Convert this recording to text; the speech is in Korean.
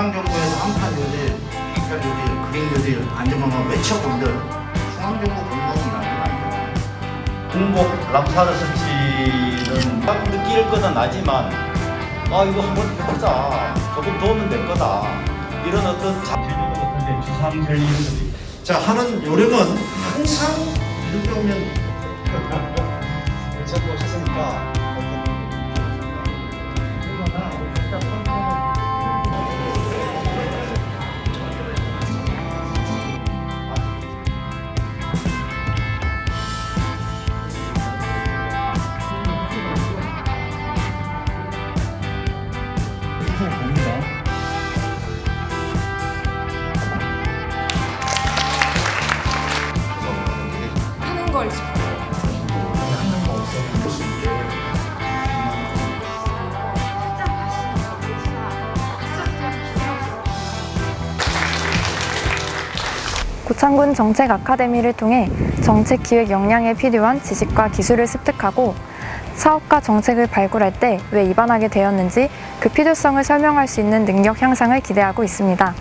중앙정부에서 한판 요리, 한판 요리, 그림 요리, 안전망만 외쳐본들 중앙정부 공무원이라는 거 아니에요. 공복 람사르 설치는 막 느낄 거는 나지만 아 이거 한번 해보자. 조금 도움은 될 거다. 이런 어떤 재료가 같은데 주상 전리들이 자 하는 요령은 항상 일병면 찾고 오셨으니까? 하는 걸 싶어요. 고창군 정책 아카데미를 통해 정책 기획 역량에 필요한 지식과 기술을 습득하고 사업과 정책을 발굴할 때 왜 입안하게 되었는지 그 필요성을 설명할 수 있는 능력 향상을 기대하고 있습니다.